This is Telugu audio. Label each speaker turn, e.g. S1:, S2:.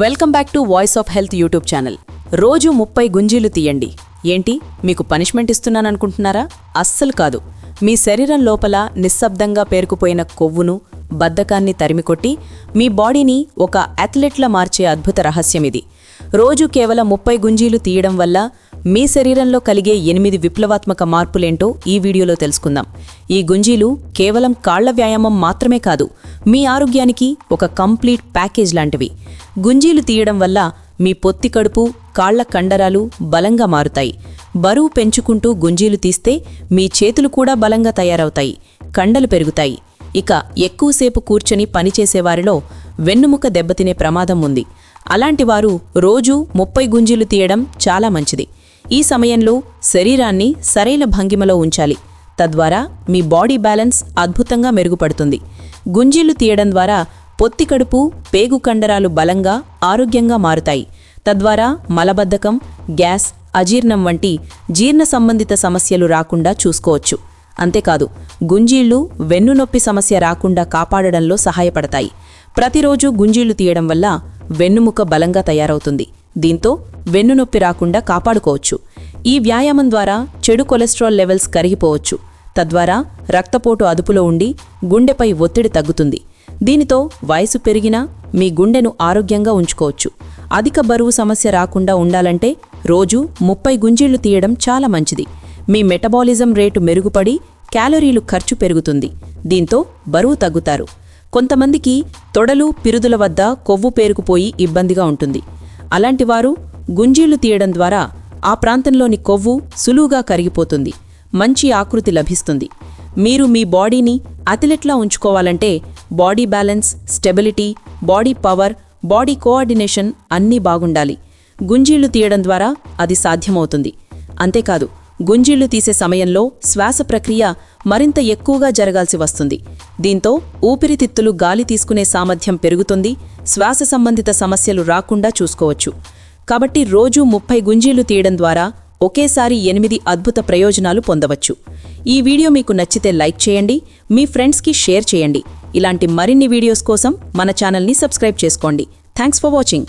S1: Welcome back to voice of health YouTube channel. రోజు ముప్పై గుంజీలు తీయండి. ఏంటి? మీకు పనిష్మెంట్ ఇస్తున్నాననుకుంటున్నారా? అస్సలు కాదు. మీ శరీరం లోపల నిశ్శబ్దంగా పేరుకుపోయిన కొవ్వును బద్ధకాన్ని తరిమికొట్టి మీ బాడీని ఒక అథ్లెట్లా మార్చే అద్భుత రహస్యం ఇది. రోజు కేవలం ముప్పై గుంజీలు తీయడం వల్ల మీ శరీరంలో కలిగే ఎనిమిది విప్లవాత్మక మార్పులేంటో ఈ వీడియోలో తెలుసుకుందాం. ఈ గుంజీలు కేవలం కాళ్ళ వ్యాయామం మాత్రమే కాదు మీ ఆరోగ్యానికి ఒక కంప్లీట్ ప్యాకేజ్ లాంటివి. గుంజీలు తీయడం వల్ల మీ పొత్తి కడుపు కాళ్ళ కండరాలు బలంగా మారుతాయి. బరువు పెంచుకుంటూ గుంజీలు తీస్తే మీ చేతులు కూడా బలంగా తయారవుతాయి. కండలు పెరుగుతాయి. ఇక ఎక్కువసేపు కూర్చొని పనిచేసేవారిలో వెన్నుముక దెబ్బతినే ప్రమాదం ఉంది. అలాంటివారు రోజూ ముప్పై గుంజీలు తీయడం చాలా మంచిది. ఈ సమయంలో శరీరాన్ని సరైన భంగిమలో ఉంచాలి. తద్వారా మీ బాడీ బ్యాలెన్స్ అద్భుతంగా మెరుగుపడుతుంది. గుంజీలు తీయడం ద్వారా పొత్తి కడుపు పేగు కండరాలు బలంగా ఆరోగ్యంగా మారుతాయి. తద్వారా మలబద్ధకం గ్యాస్ అజీర్ణం వంటి జీర్ణ సంబంధిత సమస్యలు రాకుండా చూసుకోవచ్చు. అంతేకాదు గుంజీళ్ళు వెన్నునొప్పి సమస్య రాకుండా కాపాడడంలో సహాయపడతాయి. ప్రతిరోజు గుంజీళ్ళు తీయడం వల్ల వెన్నుముక బలంగా తయారవుతుంది. దీంతో వెన్నునొప్పి రాకుండా కాపాడుకోవచ్చు. ఈ వ్యాయామం ద్వారా చెడు కొలెస్ట్రాల్ లెవెల్స్ కరిగిపోవచ్చు. తద్వారా రక్తపోటు అదుపులో ఉండి గుండెపై ఒత్తిడి తగ్గుతుంది. దీనితో వయసు పెరిగినా మీ గుండెను ఆరోగ్యంగా ఉంచుకోవచ్చు. అధిక బరువు సమస్య రాకుండా ఉండాలంటే రోజు ముప్పై గుంజీళ్ళు తీయడం చాలా మంచిది. మీ మెటబాలిజం రేటు మెరుగుపడి క్యాలరీలు ఖర్చు పెరుగుతుంది. దీంతో బరువు తగ్గుతారు. కొంతమందికి తొడలు పిరుదుల వద్ద కొవ్వు పేరుకుపోయి ఇబ్బందిగా ఉంటుంది. అలాంటివారు గుంజీళ్ళు తీయడం ద్వారా ఆ ప్రాంతంలోని కొవ్వు సులువుగా కరిగిపోతుంది. మంచి ఆకృతి లభిస్తుంది. మీరు మీ బాడీని అథ్లెట్లా ఉంచుకోవాలంటే body balance stability body power body coordination అన్నీ బాగుండాలి. గుంజీళ్ళు తీయడం ద్వారా అది సాధ్యమవుతుంది. అంతేకాదు గుంజీళ్ళు తీసే సమయంలో శ్వాస ప్రక్రియ మరింత ఎక్కువగా జరగాల్సి వస్తుంది. దీంతో ఊపిరితిత్తులు గాలి తీసుకునే సామర్థ్యం పెరుగుతుంది. శ్వాస సంబంధిత సమస్యలు రాకుండా చూసుకోవచ్చు. కాబట్టి రోజూ ముప్పై గుంజీలు తీయడం ద్వారా ఒకేసారి ఎనిమిది అద్భుత ప్రయోజనాలు పొందవచ్చు. ఈ వీడియో మీకు నచ్చితే లైక్ చేయండి మీ ఫ్రెండ్స్కి షేర్ చేయండి. ఇలాంటి మరిన్ని వీడియోస్ కోసం మన ఛానల్ని సబ్స్క్రైబ్ చేసుకోండి. Thanks for watching.